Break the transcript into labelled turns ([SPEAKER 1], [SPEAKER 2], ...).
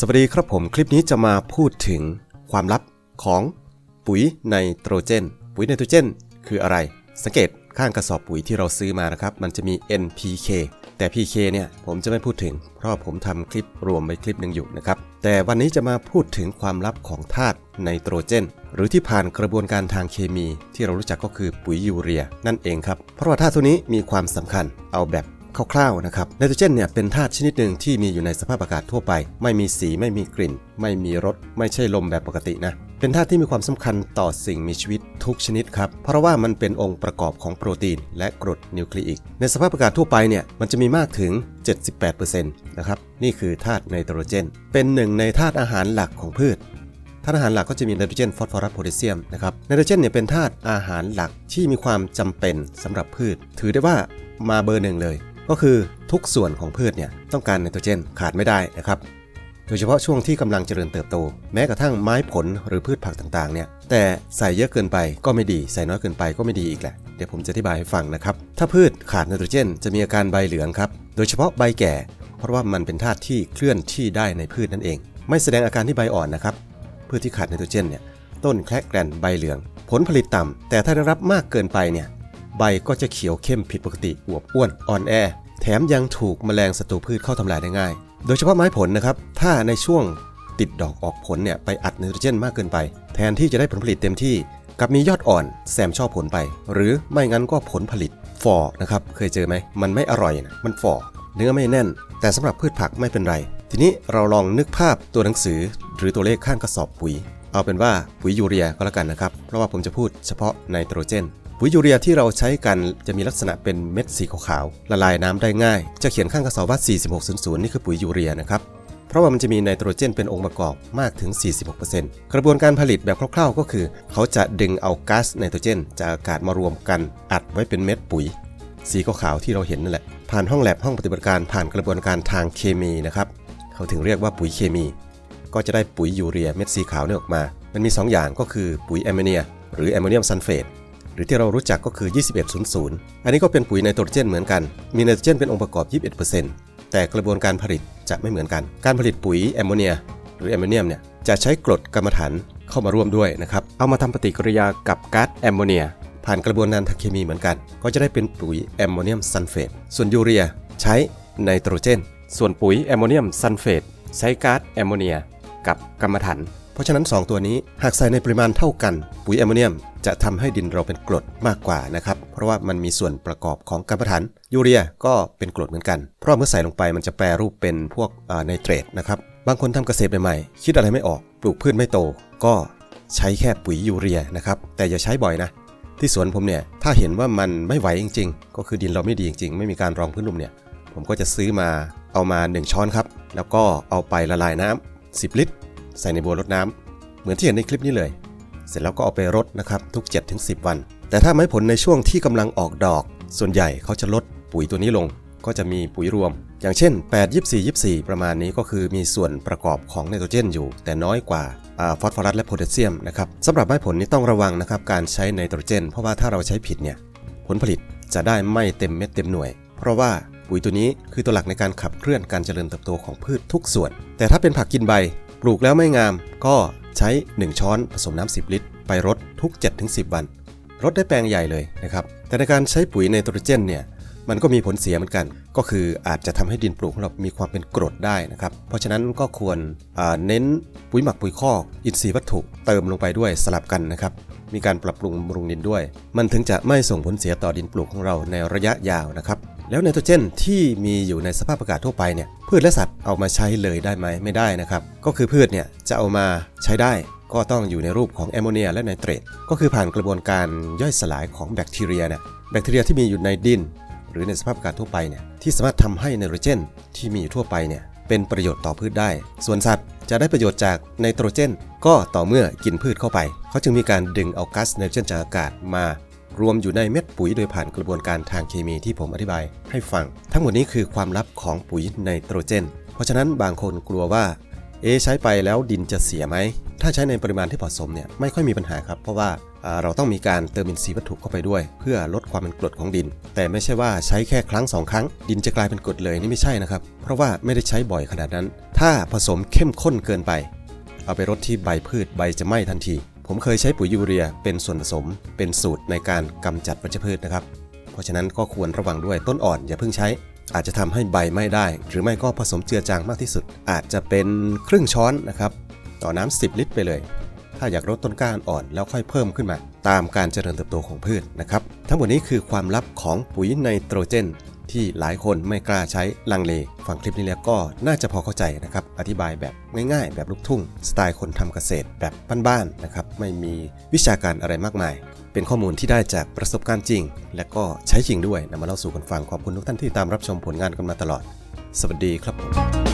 [SPEAKER 1] สวัสดีครับผมคลิปนี้จะมาพูดถึงความลับของปุ๋ยไนโตรเจน ปุ๋ยไนโตรเจน คืออะไร สังเกตข้างกระสอบปุ๋ยที่เราซื้อมานะครับ มันจะมี NPK แต่ PK เนี่ยผมจะไม่พูดถึง เพราะผมทำคลิปรวมไว้คลิปหนึ่งอยู่นะครับ แต่วันนี้จะมาพูดถึงความลับของธาตุไนโตรเจน หรือที่ผ่านกระบวนการทางเคมีที่เรารู้จักก็คือปุ๋ยยูเรีย นั่นเองครับ เพราะว่าธาตุตัวนี้มีความสำคัญเอาแบบ คร่าวๆนะครับไนโตรเจนเนี่ยเป็นธาตุชนิดหนึ่งที่มีอยู่ในสภาพอากาศทั่วไป ไม่มีสีไม่มีกลิ่น ไม่มีรสไม่ใช่ลมแบบปกตินะเป็นธาตุที่มีความสำคัญต่อสิ่งมีชีวิตทุกชนิดครับ เพราะว่ามันเป็นองค์ประกอบของโปรตีน และกรดนิวคลีอิก ในสภาพอากาศทั่วไปเนี่ยมันจะมีมากถึง 78%นะครับนี่คือธาตุไนโตรเจน เป็นหนึ่งในธาตุอาหารหลักของพืชธาตุอาหารหลักก็จะมีไนโตรเจน ฟอสฟอรัส โพแทสเซียมนะครับไนโตรเจนเนี่ยเป็นธาตุอาหารหลักที่มีความจำเป็นสำหรับพืช ถือได้ว่ามาเบอร์หนึ่งเลย ก็คือทุกส่วนของพืชเนี่ยต้องการไนโตรเจนขาดไม่ได้นะครับ โดยเฉพาะช่วงที่กำลังเจริญเติบโต แม้กระทั่งไม้ผลหรือพืชผักต่างๆเนี่ยแต่ใส่เยอะเกินไปก็ไม่ดีใส่น้อยเกินไปก็ไม่ดีอีกแหละเดี๋ยวผมจะอธิบายให้ฟังนะครับ ถ้าพืชขาดไนโตรเจน จะมีอาการใบเหลืองครับโดยเฉพาะใบแก่ เพราะว่ามันเป็นธาตุที่เคลื่อนที่ได้ในพืชนั่นเอง ไม่แสดงอาการที่ใบอ่อนนะครับพืชที่ขาดไนโตรเจนเนี่ยต้นแคละแกรนใบเหลือง ผลผลิตต่ำแต่ถ้าได้รับมากเกินไปเนี่ย ใบก็จะเขียวเข้มผิดปกติอวบอ้วนอ่อนแอ แถมยังถูกแมลงศัตรูพืชเข้าทำลายได้ง่าย โดยเฉพาะไม้ผลนะครับ ถ้าในช่วงติดดอกออกผลเนี่ยไปอัดไนโตรเจนมากเกินไป แทนที่จะได้ผลผลิตเต็มที่กลับมียอดอ่อนแซมช่อผลไป หรือไม่งั้นก็ผลผลิตฝ่อนะครับเคยเจอไหมมันไม่อร่อยนะมันฝ่อเนื้อไม่แน่น แต่สำหรับพืชผักไม่เป็นไร ทีนี้เราลองนึกภาพตัวหนังสือ หรือตัวเลขข้างกระสอบปุ๋ย เอาเป็นว่าปุ๋ยยูเรียก็แล้วกันนะครับ เพราะว่าผมจะพูดเฉพาะไนโตรเจน ปุ๋ยยูเรียที่เราใช้กันจะมีลักษณะเป็นเม็ดสีขาวๆละลายน้ำได้ง่าย จะเขียนข้างกระสอบว่า 4600 นี่คือปุ๋ยยูเรียนะครับ เพราะว่ามันจะมีไนโตรเจนเป็นองค์ประกอบมากถึง 46%กระบวนการผลิตแบบคร่าวๆ ก็คือ เขาจะดึงเอาก๊าซไนโตรเจน จากอากาศมารวมกัน อัดไว้เป็นเม็ดปุ๋ย สีขาวๆที่เราเห็นนั่นแหละ ผ่านห้องแลบห้องปฏิบัติการผ่านกระบวนการทางเคมีนะครับเขาถึงเรียกว่าปุ๋ยเคมี ก็จะได้ปุ๋ยยูเรียเม็ดสีขาวนี่ออกมา มันมี 2 อย่างก็คือปุ๋ยแอมโมเนีย หรือแอมโมเนียมซัลเฟต หรือที่เรารู้จักก็คือ 2100 อันนี้ก็เป็นปุ๋ยไนโตรเจนเหมือนกัน มีไนโตรเจนเป็นองค์ประกอบ 21%แต่กระบวนการผลิตจะไม่เหมือนกัน การผลิตปุ๋ยแอมโมเนีย หรือแอมโมเนียมเนี่ยจะใช้กรดกรรมฐานเข้ามาร่วมด้วยนะครับ เอามาทำปฏิกิริยากับก๊าซแอมโมเนีย ผ่านกระบวนการทางเคมีเหมือนกัน ก็จะได้เป็นปุ๋ยแอมโมเนียมซัลเฟต ส่วนยูเรียใช้ไนโตรเจน ส่วนปุ๋ยแอมโมเนียมซัลเฟตใช้ก๊าซแอมโมเนีย กับกรรมฐาน เพราะฉะนั้น 2 ตัวนี้หากใส่ในปริมาณเท่ากัน ปุ๋ยแอมโมเนียม จะทำให้ดินเราเป็นกรดมากกว่านะครับ เพราะว่ามันมีส่วนประกอบของกรรมฐานยูเรียก็เป็นกรดเหมือนกัน เพราะเมื่อใส่ลงไปมันจะแปรรูปเป็นพวกไนเตรตนะครับบางคนทำเกษตรใหม่ๆคิดอะไรไม่ออกปลูกพืชไม่โต ก็ใช้แค่ปุ๋ยยูเรียนะครับแต่อย่าใช้บ่อยนะที่สวนผมเนี่ยถ้าเห็นว่ามันไม่ไหวจริง ๆ ก็คือดินเราไม่ดีจริงๆ ไม่มีการรองพื้นลุ่มเนี่ยผมก็จะซื้อมาเอามา 1 ช้อนครับ แล้วก็เอาไปละลายน้ำ10 ลิตร ใส่ในบัวรดน้ำเหมือนที่เห็นในคลิปนี้เลย เสร็จแล้วก็เอาไปรดนะครับทุก 7-10 วัน แต่ถ้าไม้ผลในช่วงที่กำลังออกดอก ส่วนใหญ่เขาจะลดปุ๋ยตัวนี้ลง ก็จะมีปุ๋ยรวม อย่างเช่น 8 24 24 ประมาณนี้ก็คือมีส่วนประกอบของไนโตรเจนอยู่ แต่น้อยกว่าฟอสฟอรัสและโพแทสเซียมนะครับสำหรับไม้ผลนี้ต้องระวังนะครับการใช้ไนโตรเจน เพราะว่าถ้าเราใช้ผิดเนี่ยผลผลิตจะได้ไม่เต็มเม็ดเต็มหน่วย เพราะว่าปุ๋ยตัวนี้คือตัวหลักในการขับเคลื่อนการเจริญเติบโตของพืชทุกส่วน แต่ถ้าเป็นผักกินใบ ปลูกแล้วไม่งามก็ใช้ 1 ช้อนผสมน้ำ10 ลิตร ไปรดทุก 7-10 วันรดได้แปลงใหญ่เลยนะครับ แต่ในการใช้ปุ๋ยไนโตรเจนเนี่ยมันก็มีผลเสียเหมือนกัน ก็คืออาจจะทำให้ดินปลูกของเรามีความเป็นกรดได้นะครับ เพราะฉะนั้นก็ควรเน้นปุ๋ยหมักปุ๋ยคอก อินทรีย์วัตถุเติมลงไปด้วยสลับกันนะครับ มีการปรับปรุงบำรุงดินด้วย มันถึงจะไม่ส่งผลเสียต่อดินปลูกของเราในระยะยาวนะครับ แล้วไนโตรเจนที่มีอยู่ในสภาพอากาศทั่วไปเนี่ยพืชและสัตว์เอามาใช้เลยได้ไหมไม่ได้นะครับ ก็คือพืชเนี่ยจะเอามาใช้ได้ก็ต้องอยู่ในรูปของแอมโมเนียและไนเตรตก็คือผ่านกระบวนการย่อยสลายของแบคทีเรียเนี่ยแบคทีเรียที่มีอยู่ในดิน หรือในสภาพอากาศทั่วไปเนี่ยที่สามารถทำให้ไนโตรเจนที่มีอยู่ทั่วไปเนี่ยเป็นประโยชน์ต่อพืชได้ ส่วนสัตว์จะได้ประโยชน์จากไนโตรเจน ก็ต่อเมื่อกินพืชเข้าไป เขาจึงมีการดึงเอาก๊าซไนโตรเจนจากอากาศมา รวมอยู่ในเม็ดปุ๋ยโดยผ่านกระบวนการทางเคมีที่ผมอธิบายให้ฟัง ทั้งหมดนี้คือความลับของปุ๋ยไนโตรเจน เพราะฉะนั้นบางคนกลัวว่าเอใช้ไปแล้วดินจะเสียไหม ถ้าใช้ในปริมาณที่เหมาะสมเนี่ยไม่ค่อยมีปัญหาครับ เพราะว่าเราต้องมีการเติมอินทรีย์วัตถุเข้าไปด้วย เพื่อลดความเป็นกรดของดิน แต่ไม่ใช่ว่าใช้แค่ครั้งสองครั้ง ดินจะกลายเป็นกรดเลยนี่ไม่ใช่นะครับ เพราะว่าไม่ได้ใช้บ่อยขนาดนั้น ถ้าผสมเข้มข้นเกินไป เอาไปรดที่ใบพืชใบจะไหม้ทันที ผมเคยใช้ปุ๋ยยูเรียเป็นส่วนผสม เป็นสูตรในการกำจัดวัชพืชนะครับ เพราะฉะนั้นก็ควรระวังด้วยต้นอ่อนอย่าเพิ่งใช้ อาจจะทำให้ใบไม้ได้ หรือไม่ก็ผสมเจือจางมากที่สุด อาจจะเป็นครึ่งช้อนนะครับ ต่อน้ำ10 ลิตรไปเลย ถ้าอยากลดต้นก้าอ่อนแล้วค่อยเพิ่มขึ้นมา ตามการเจริญเติบโตของพืชนะครับ ทั้งหมดนี้คือความลับของปุ๋ยไนโตรเจน ที่หลายคนไม่กล้าใช้ลังเล ฟังคลิปนี้แล้วก็น่าจะพอเข้าใจนะครับ อธิบายแบบง่ายๆ แบบลูกทุ่ง สไตล์คนทำเกษตรแบบบ้านๆนะครับ ไม่มีวิชาการอะไรมากมาย เป็นข้อมูลที่ได้จากประสบการณ์จริง และก็ใช้จริงด้วยนำมาเล่าสู่กันฟังขอบคุณทุกท่านที่ตามรับชมผลงานกันมาตลอด สวัสดีครับผม